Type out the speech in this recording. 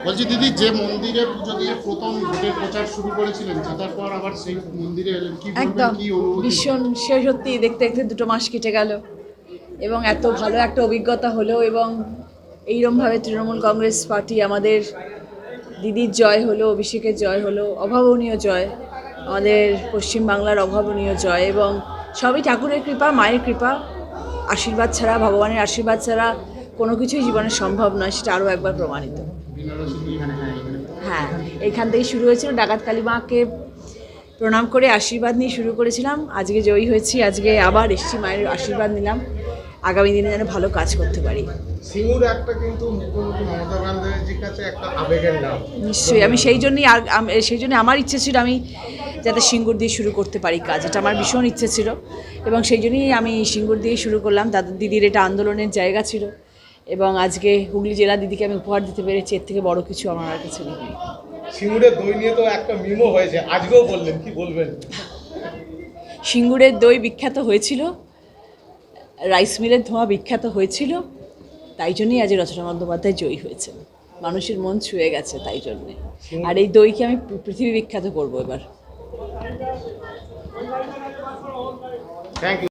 বলছি দিদি যে মন্দিরে পুজো দিয়ে প্রথম ভোটের প্রচার শুরু করেছিলেন জেতার পর আবার সেই মন্দিরে এলেন। কি একদম। ভীষণ সে সত্যি দেখতে দেখতে দুটো মাস কেটে গেল। এবং এত ভালো একটা অভিজ্ঞতা হলো এবং এইরমভাবে তৃণমূল কংগ্রেস পার্টি আমাদের দিদির জয় হলো অভিষেকের জয় হলো অভাবনীয় জয় আমাদের পশ্চিমবাংলার অভাবনীয় জয় এবং সবই ঠাকুরের কৃপা মায়ের কৃপা আশীর্বাদ ছাড়া ভগবানের আশীর্বাদ ছাড়া কোনো কিছুই জীবনে সম্ভব নয় সেটা আরও একবার প্রমাণিত। হ্যাঁ এখান থেকে শুরু হয়েছিল। ডাকাত কালী মাকে প্রণাম করে আশীর্বাদ নিয়ে শুরু করেছিলাম। আজকে জয়ী হয়েছি আজকে আবার এসছি মায়ের আশীর্বাদ নিলাম। আগামী দিনে যেন ভালো কাজ করতে পারি। সিঙ্গুর একটা কিন্তু মুখ্যমন্ত্রী মমতা কাছে একটা আবেগের নাম। নিশ্চয়ই আমি সেই জন্যই আর সেই জন্য আমার ইচ্ছে ছিল আমি যাতে সিঙ্গুর দিয়ে শুরু করতে পারি কাজ এটা আমার ভীষণ ইচ্ছে ছিল। এবং সেই জন্যই আমি সিঙ্গুর দিয়ে শুরু করলাম। দাদা দিদির এটা আন্দোলনের জায়গা ছিল। এবং আজকে হুগলি জেলা দিদিকে আমি উপহার দিতে পেরেছি এর থেকে বড় কিছু আমার আর কাছে নেই। সিঙ্গুরের দই নিয়ে তো একটা মিমও হয়েছে আজকেও বললেন কি বলবেন? সিঙ্গুরের দই বিখ্যাত হয়েছিল রাইস মিলের ধোঁয়া বিখ্যাত হয়েছিল তাই জন্যই আজ রচনা বন্দ্যোপাধ্যায় জয়ী হয়েছে মানুষের মন ছুঁয়ে গেছে তাই জন্যে। আর এই দইকে আমি পৃথিবী বিখ্যাত করব এবার। Thank you